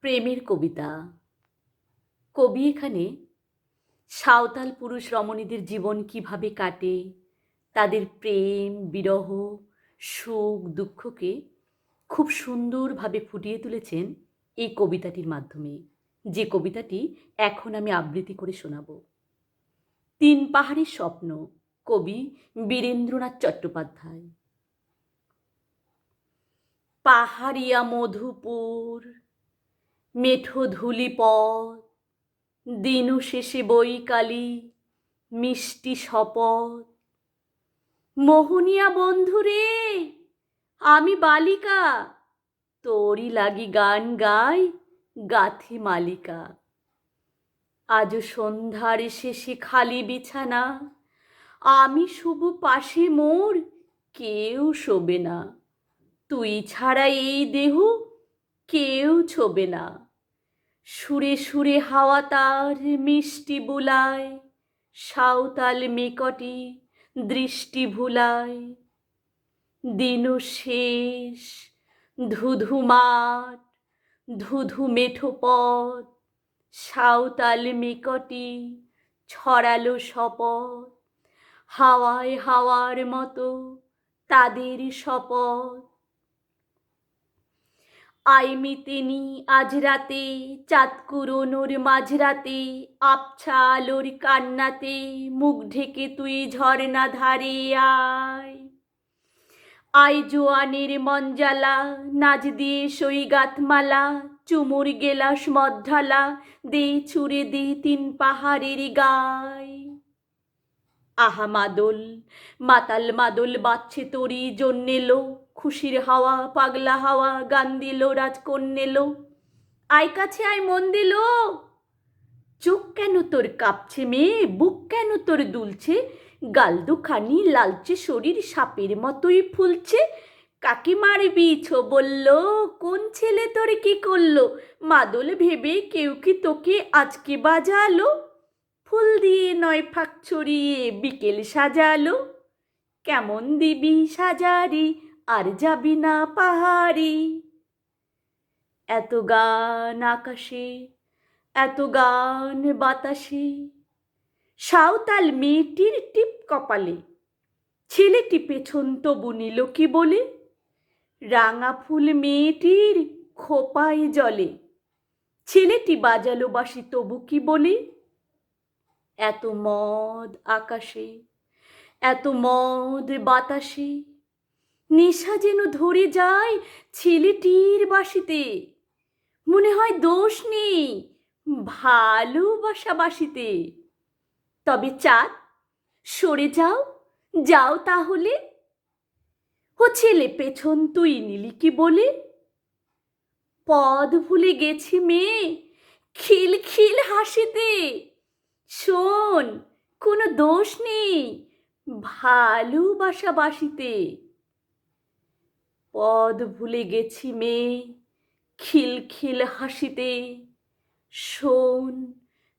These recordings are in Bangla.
প্রেমের কবিতা। কবি এখানে সাঁওতাল পুরুষ রমণীদের জীবন কীভাবে কাটে, তাদের প্রেম, বিরহ, সুখ, দুঃখকে খুব সুন্দরভাবে ফুটিয়ে তুলেছেন এই কবিতাটির মাধ্যমে। যে কবিতাটি এখন আমি আবৃত্তি করে শোনাব। তিন পাহাড়ের স্বপ্ন, কবি বীরেন্দ্রনাথ চট্টোপাধ্যায়। পাহাড়িয়া মধুপুর মেঠো ধুলিপথ দিনু শেষে বৈকালি, মিষ্টি শপথ। মোহনিয়া বন্ধুরে আমি বালিকা, তোরই লাগি গান গাই গাথি মালিকা। আজ সন্ধ্যার শেষে খালি বিছানা, আমি শুভ পাশে মোর কেউ শোবে না। তুই ছাড়া এই দেহ কেউ ছোবে না। সুরে সুরে হাওয়া তার মিষ্টি বুলায়, সাঁওতাল মেকটি দৃষ্টি ভুলায়। দিন শেষ, ধুধু মাঠ, ধুধু মেঠো পথ, সাঁওতাল মেকটি ছড়ালো শপথ। হাওয়ায় হাওয়ার মতো তাদের শপথ। আইমিতেনি আজ রাতে চাঁদ মাঝরাতে আবছা আলোর কান্নাতে, মুখ ঢেকে তুই ঝর্ণা ধারে আয়। আই জোয়ানের মঞ্জালা, নাচ দিয়ে সই গাতমালা চুমুর গেলাস মধ্রালা দে ছুড়ে দে তিন পাহাড়ের গায়। আহা মাদল, মাতাল মাদল বাচ্ছে তরি জন্যেলো খুশির হাওয়া, পাগলা হাওয়া, গান দিল রাজকন্যেলো আয় কাছে আয়, মন দিল। চোখ কেন তোর কাঁপছে মেয়ে? বুক কেন তোর দুলছে? গাল দুখানি লালচে শরীর সাপের মতোই ফুলছে। কাকে মারবি ছো বলল? কোন ছেলে তোর কি করল? মাদল ভেবে কেউ কি তোকে আজকে বাজালো? ফুল দিয়ে নয় ফাঁক ছড়িয়ে বিকেল সাজালো। কেমন দিবি সাজারি? আর যাবি না পাহাড়ি। এত গান আকাশে, এত গান বাতাসে, সাঁওতাল মেয়েটির টিপ কপালে, ছেলেটি পেছন তবু নিল কি বলে? রাঙা ফুল মেয়েটির খোপায় জলে, ছেলেটি বাজালো বাসি তবু কি বলে? এত মদ আকাশে, এত মদ বাতাসে নেশা যেন ধরে যায় ছেলেটির বাসিতে। মনে হয় দোষ নেই ভালোবাসা বাসিতে। তবে চাঁদ, সরে যাও যাও তাহলে। ও ছেলে পেছন তুই নিলি কি বলে? পদ ভুলে গেছি মেয়ে, খিল খিল হাসিতে। শোন, কোনো দোষ নেই ভালোবাসা বাসিতে। পদ ভুলে গেছি মেয়ে, খিল খিল হাসিতে। শোন,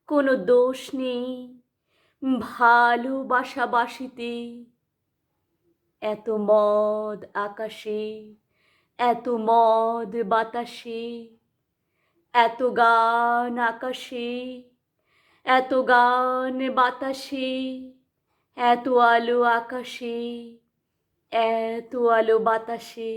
কোনো দোষ নেই, ভালোবাসা বাসিতে। এত মদ আকাশে, এত মদ বাতাসে, এত গান আকাশে, এত গান বাতাসে, এত আলো আকাশে। এত আলো বাতাসে